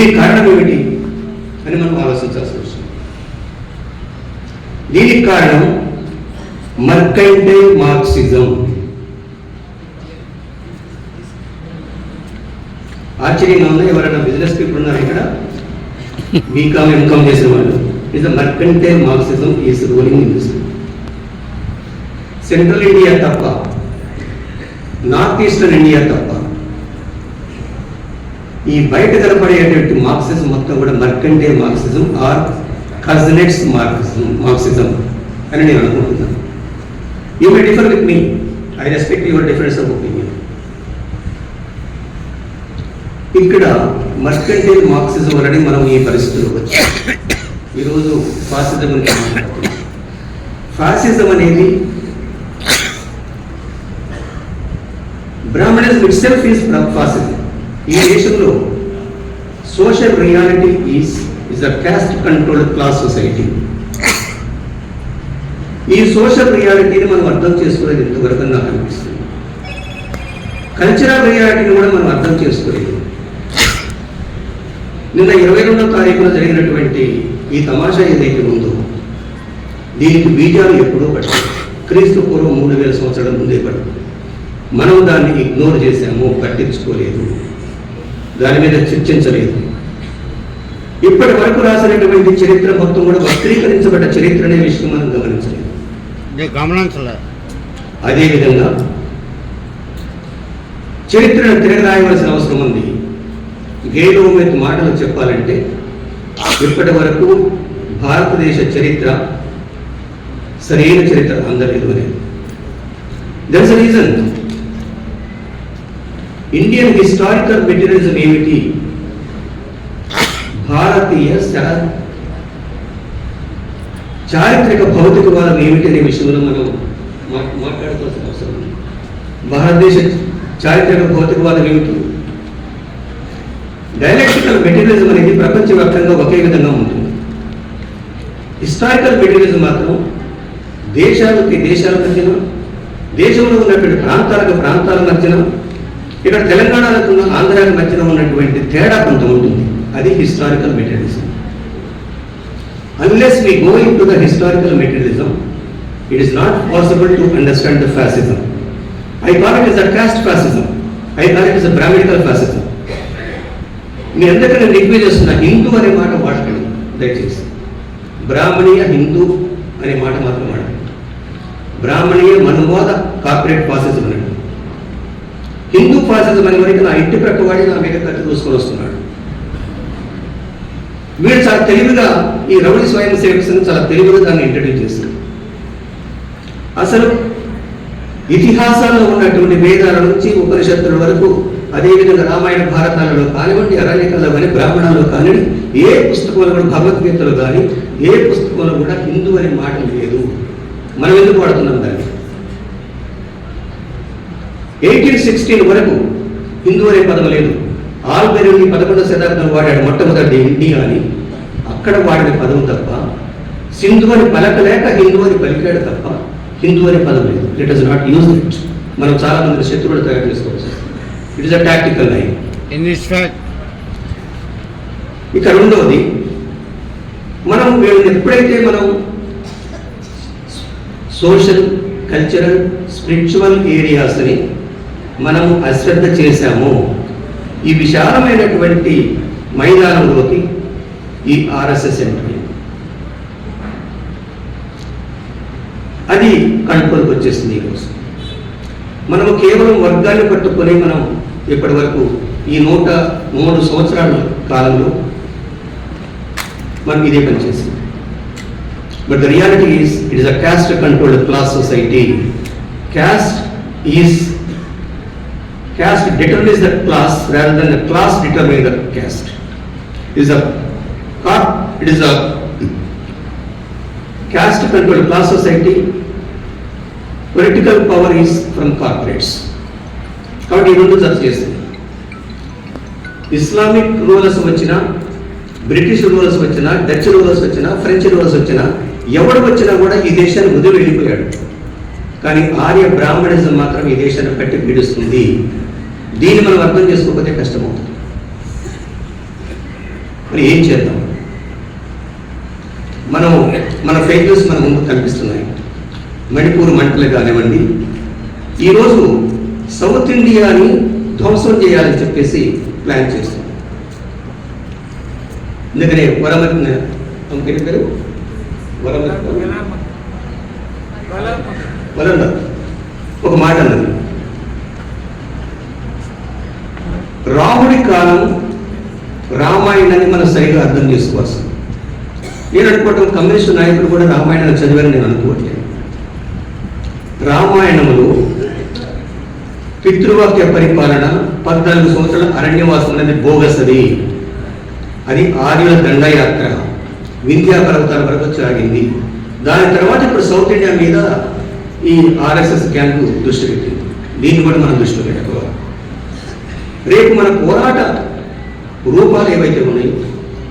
దీనికి కారణం ఏమిటి అని మనం ఆలోచించాల్సి వస్తుంది దీనికి కారణం మర్కంటైల్ మార్క్సిజం. ఆశ్చర్యంగా ఉంది ఎవరైనా బిజినెస్ పీపుల్ ఉన్నారు ఇక్కడ? బీకామ్ ఎంకామ్ చేసిన వాళ్ళు is the mercantile Marxism is ruling industry central India తప్ప నార్త్ ఈస్టర్న్ ఇండియా తప్ప ఈ బయట కనపడేటువంటి మార్క్సిజం మొత్తం కూడా మర్కంటే మార్క్సిజం ఆర్ కజనెట్స్ మార్క్సిజం మార్క్సిజం అని నేను అనుకుంటున్నాను. You may differ with me I respect your difference of opinion ఇక్కడ మర్కండే మార్క్సిజం అనేది మనం ఈ పరిస్థితిలో వచ్చాం. ఈరోజు ఫాసిజం ఫాసిజం అనేది Brahminism itself is fascism. ఈ దేశంలో social reality is is a caste control class society. ఈ సోషల్ రియాలిటీని మనం అర్థం చేసుకోలేదు ఎంతవరకు నాకు అనిపిస్తుంది కల్చరల్ రియాలిటీని కూడా మనం అర్థం చేసుకోలేదు. నిన్న ఇరవై రెండో తారీఖున జరిగినటువంటి ఈ తమాషా ఏదైతే ఉందో దీనికి బీజాలు ఎప్పుడో పట్టాయి క్రీస్తు పూర్వం మూడు వేల సంవత్సరాల ముందే పడుతుంది. మనం దాన్ని ఇగ్నోర్ చేశాము పట్టించుకోలేదు. దాని మీద చర్చించలేదు. ఇప్పటి వరకు రాసినటువంటి చరిత్ర మొత్తం కూడా వక్రీకరించబడ్డ చరిత్ర అనే విషయం మనం గమనించలేదు. ఇది గమనించలే. అదేవిధంగా చరిత్రను తిరగరాయవలసిన అవసరం ఉంది. గేలో మీద మాటలు చెప్పాలంటే ఇప్పటి వరకు భారతదేశ చరిత్ర సరైన చరిత్ర అందరి ఎదుగునే that's reason Indian historical materialism ఏమిటి? భారతీయ చారిత్రక భౌతికవాదం ఏమిటి అనే విషయంలో మనం మాట్లాడుకోవాల్సిన అవసరం ఉంది. భారతదేశ చారిత్రక భౌతికవాదం ఏమిటి? డైలెక్టికల్ మెటీరియలిజం అనేది ప్రపంచవ్యాప్తంగా ఒకే విధంగా ఉంటుంది. హిస్టారికల్ మెటీరియలిజం మాత్రం దేశాలకి దేశాల మధ్యన దేశంలో ఉన్నటువంటి ప్రాంతాలకు ప్రాంతాల మధ్యన ఇక్కడ తెలంగాణకున్న ఆంధ్రాకి మధ్యన ఉన్నటువంటి తేడా కొంత ఉంటుంది అది historical materialism unless we go into the historical materialism it is not possible to understand the fascism I call it is a caste fascism I call it is a Brahminical fascism మీ అందరికీ request చేస్తున్న హిందూ అనే మాట వాడకండి దయచేసి. బ్రాహ్మణీయ హిందూ అనే మాట మాత్రం వాడకండి. బ్రాహ్మణీయ మనుబోధ corporate fascism అనేది హిందూ ఫాసిజం అనే వరకు నా ఇంటి ప్రక్క వాడి నా మీద కత్తి దూసుకొని వస్తున్నాడు. వీడు చాలా తెలివిగా ఈ రౌడీ స్వయం సేవక్స్ చాలా తెలివిగా దాన్ని ఇంట్రడ్యూస్ చేశారు అసలు ఇతిహాసాల్లో ఉన్నటువంటి వేదాల నుంచి ఉపనిషత్తుల వరకు అదేవిధంగా రామాయణ భారతాలలో కానివ్వండి అరణ్యకాలలో కానీ బ్రాహ్మణాల్లో కానివ్వండి ఏ పుస్తకంలో కూడా భగవద్గీతలో కానీ ఏ పుస్తకంలో కూడా హిందూ అనే మాట లేదు. మనం ఎందుకు వాడుతున్నాం దాన్ని? ఎయిటీన్ సిక్స్టీన్ వరకు హిందూ అనే పదం లేదు ఆల్బెరీని పదకొండవ శతాబ్దం వాడాడు మొట్టమొదటి ఇండియా అని. అక్కడ వాడిన పదం తప్ప సింధు అని పలకలేక హిందూ అని పలికాడు తప్ప హిందూ అనే పదం లేదు it is not use it మనం చాలా మంది శత్రువులు తయారు చేసుకోవచ్చు. It is a tactical line ఇక రెండవది మనం వీళ్ళని ఎప్పుడైతే మనం సోషల్ కల్చరల్ స్పిరిచువల్ ఏరియాస్ని మనం అశ్రద్ధ చేశాము. ఈ విశాలమైనటువంటి మైదానంలోకి ఈ ఆర్ఎస్ఎస్ ఎంట్రీ. అది కంట్రోల్కి వచ్చేసింది ఈరోజు. మనము కేవలం వర్గాన్ని పట్టుకొని మనం ఇప్పటి వరకు ఈ నూట మూడు సంవత్సరాల కాలంలో మనం ఇదే పనిచేసింది but the reality is it is a caste controlled class society caste is caste determines the class rather than the class determining the caste. It is a car- it is a caste controlled class society. Political power is from corporates. కాబట్టి ఈ రెండు జత చేస్తుంది Islamic rulers వచ్చినా British rulers వచ్చినా Dutch rulers వచ్చినా French rulers వచ్చినా ఎవడు వచ్చినా కూడా ఈ దేశాన్ని వదిలి వెళ్ళిపోయాడు కానీ ఆర్య బ్రాహ్మణిజం మాత్రం ఈ దేశాన్ని పట్టి పీడిస్తుంది. దీన్ని మనం అర్థం చేసుకోకపోతే కష్టమవుతుంది. మరి ఏం చేద్దాం? మనం మన ఫెయిల్యూర్స్ మన ముందు కనిపిస్తున్నాయి. మణిపూర్ మంటలు కానివ్వండి. ఈరోజు సౌత్ ఇండియాని ధ్వంసం చేయాలని చెప్పేసి ప్లాన్ చేస్తాం అందుకనే వరమతి పేరు? పేరు వరమతి ఒక మాట అన్నది. రాముడి కాలం రామాయణాన్ని మనం సరిగా అర్థం చేసుకోవాల్సింది. నేను అనుకోవటం కమ్యూనిస్టు నాయకుడు కూడా రామాయణాన్ని చదివారని నేను అనుకోవట్లేదు. రామాయణములు పితృవాక్య పరిపాలన పద్నాలుగు సంవత్సరాల అరణ్యవాసం అనేది బోగసది అది. ఆర్యుల దండయాత్ర. వింధ్యా పర్వతాల వరకు సాగింది దాని తర్వాత ఇప్పుడు సౌత్ ఇండియా మీద ఈ ఆర్ఎస్ఎస్ క్యాంపు దృష్టి పెట్టింది. దీన్ని కూడా మనం దృష్టిలో పెట్టుకోవాలి. రేపు మన పోరాట రూపాలు ఏవైతే ఉన్నాయో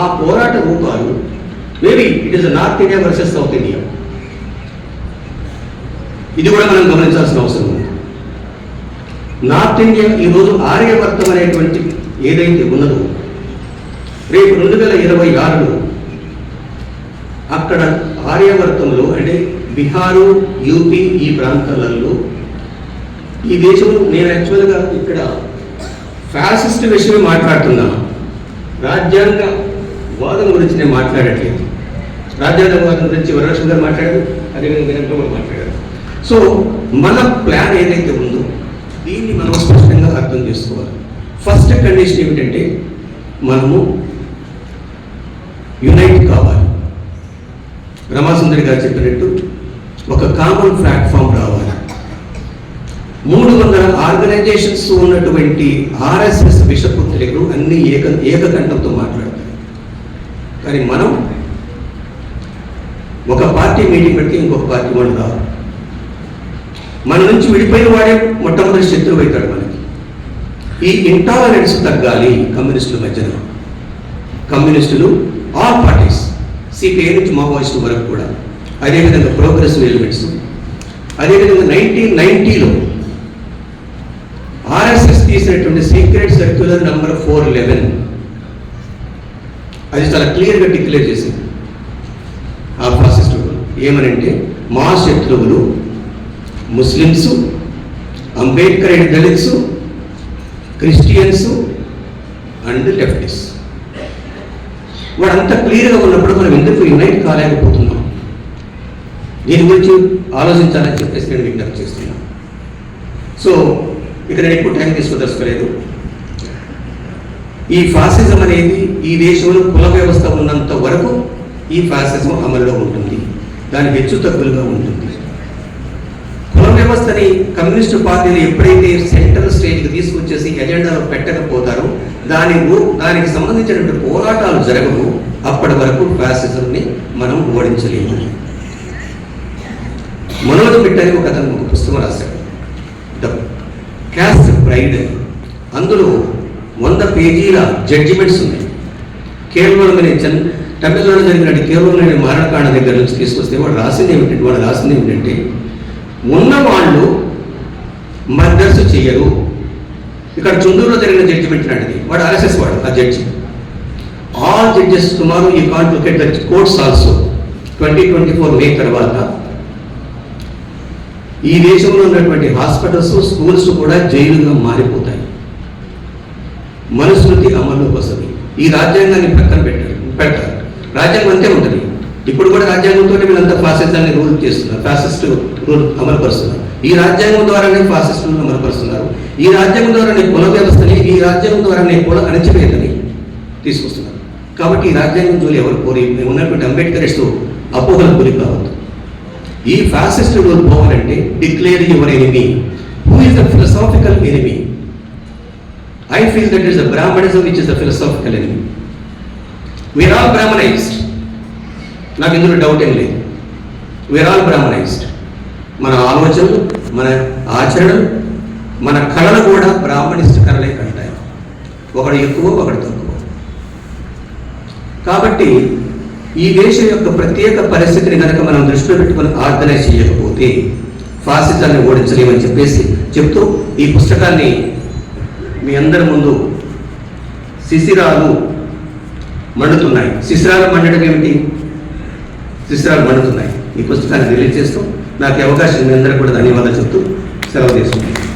ఆ పోరాట రూపాలు maybe it is north India versus south India ఇది కూడా మనం గమనించాల్సిన అవసరం ఉంది. నార్త్ ఇండియా ఈరోజు ఆర్యవర్తం అనేటువంటి ఏదైతే ఉన్నదో రేపు రెండు వేల ఇరవై ఆరులో అక్కడ ఆర్యవర్తంలో అంటే బీహారు యూపీ ఈ ప్రాంతాలలో ఈ దేశంలో నేను యాక్చువల్గా ఇక్కడ ఫ్యాసిస్ట్ విషయమే మాట్లాడుతున్నా. రాజ్యాంగ వాదం గురించి నేను మాట్లాడట్లేదు. రాజ్యాంగ వాదం గురించి వరలక్ష్మి గారు మాట్లాడారు అదేవిధంగా వీరంతా కూడా మాట్లాడారు. సో మన ప్లాన్ ఏదైతే ఉందో దీన్ని మనం స్పష్టంగా అర్థం చేసుకోవాలి. ఫస్ట్ కండిషన్ ఏమిటంటే మనము యునైట్ కావాలి. రమాసుందరి గారు చెప్పినట్టు ఒక కామన్ ప్లాట్ఫామ్ రావాలి. మూడు వందల ఆర్గనైజేషన్స్ ఉన్నటువంటి ఆర్ఎస్ఎస్ విషపుత్రికలు అన్ని ఏక ఏకకంఠంతో మాట్లాడతాయి కానీ మనం ఒక పార్టీ మీటింగ్ పెడితే ఇంకొక పార్టీ వాళ్ళు రావు మన నుంచి విడిపోయిన వాడే మొట్టమొదటి శత్రువు అవుతాడు మనకి. ఈ ఇంటాలరెన్స్ తగ్గాలి కమ్యూనిస్టుల మధ్యన కమ్యూనిస్టులు ఆల్ పార్టీస్ సిపిఐ నుంచి మావోయిస్టు వరకు కూడా. అదేవిధంగా ప్రోగ్రెసివ్ ఎలిమెంట్స్ అదేవిధంగా నైన్టీన్ నైన్టీలో ఆర్ఎస్ఎస్ తీసినటువంటి secret circular number four eleven అది చాలా క్లియర్గా డిక్లేర్ చేసింది. ఆ ఫాసిస్ట్ ఏమనంటే మా శత్రువులు Muslims Ambedkar and Dalits Christians and leftist అంత క్లియర్గా ఉన్నప్పుడు మనం ఎందుకు యునైట్ కాలేకపోతున్నాం? దీని గురించి ఆలోచించాలని చెప్పేసి నేను విజ్ఞప్తి చేస్తున్నాను సో ఇక్కడ ఎక్కువ టైం తీసుకోదలుచుకోలేదు. ఈ ఫాసిజం అనేది ఈ దేశంలో కుల వ్యవస్థ ఉన్నంత వరకు ఈ ఫాసిజం అమలులో ఉంటుంది. దాని హెచ్చు తగ్గులుగా ఉంటుంది. కుల వ్యవస్థని కమ్యూనిస్టు పార్టీలు ఎప్పుడైతే సెంట్రల్ స్టేజ్కి తీసుకొచ్చేసి ఎజెండాలో పెట్టకపోతారో దాని దానికి సంబంధించినటువంటి పోరాటాలు జరగవు. అప్పటి వరకు ఫ్యాసిజంని మనం ఓడించలేము. మనోజ్ బిట్టని ఒక అతను ఒక పుస్తకం రాశాడు. ద క్యాస్ట్ ప్రైడ్ అందులో వంద పేజీల జడ్జిమెంట్స్ ఉన్నాయి. కేరళలోని చన్ తమిళనాడు జరిగినట్టు కేరళలోని మారణకాండ దగ్గర నుంచి తీసుకొస్తే వాడు రాసింది ఏమిటంటే వాడు రాసింది ఏమిటంటే ఉన్నవాళ్ళు మర్డర్స్ చేయరు. ఇక్కడ చుందూరులో జరిగిన జడ్జిమెంట్ లాంటిది. వాడు ఆర్ఎస్ఎస్ వాడు ఆ judge all judges tomorrow we can't look at the courts also twenty twenty four May తర్వాత ఈ దేశంలో ఉన్నటువంటి హాస్పిటల్స్ స్కూల్స్ కూడా జైలుగా మారిపోతాయి. మనుస్మృతి అమల్లోకి వస్తుంది ఈ రాజ్యాంగాన్ని పక్కన పెట్టారు పెట్టారు. రాజ్యాంగం అంతే ఉంటుంది. ఇప్పుడు కూడా రాజ్యాంగంతో వీళ్ళంతా ఫాసిస్టాన్ని రూల్ చేస్తున్నారు ఫాసిస్ట్ రూల్ అమలుపరుస్తున్నారు. ఈ రాజ్యాంగం ద్వారానే ఫాసిస్టులను అమలుపరుస్తున్నారు. ఈ రాజ్యాంగం ద్వారానే కుల వ్యవస్థని ఈ రాజ్యాంగం ద్వారానే కుల అణచివేతని తీసుకొస్తున్నారు. కాబట్టి ఈ రాజ్యాంగం జోలి ఎవరు కోరి? ఉన్నటువంటి ఉన్నటువంటి అంబేద్కరిస్తూ అపోహలకు గురి కావద్దు. ఈ ఫాసిస్ట్ రూల్ పోవాలంటే declare your enemy who is the philosophical enemy I feel that is the brahminism which is the philosophical enemy we are all brahminized నాకు ఇందులో డౌట్ ఏం లేదు. వీఆర్ ఆల్ బ్రాహ్మణైజ్డ్ మన ఆలోచనలు మన ఆచరణలు మన కళలు కూడా బ్రాహ్మణిస్ట్ కళలే కంటాయి. ఒకడు ఎక్కువ ఒకడు తక్కువ. కాబట్టి ఈ దేశం యొక్క ప్రత్యేక పరిస్థితిని కనుక మనం దృష్టిలో పెట్టుకొని ఆర్గనైజ్ చేయకపోతే ఫాసిజాన్ని ఓడించలేమని చెప్పేసి చెప్తూ ఈ పుస్తకాన్ని మీ అందరి ముందు శిశిరాలు మండుతున్నాయి. శిశిరాలు మండటం ఏమిటి? శిశిరాలు మండుతున్నాయి. ఈ పుస్తకాన్ని రిలీజ్ చేస్తూ నాకు అవకాశం మీ అందరూ కూడా ధన్యవాదాలు చెప్తూ సెలవు తీసుకుంటాను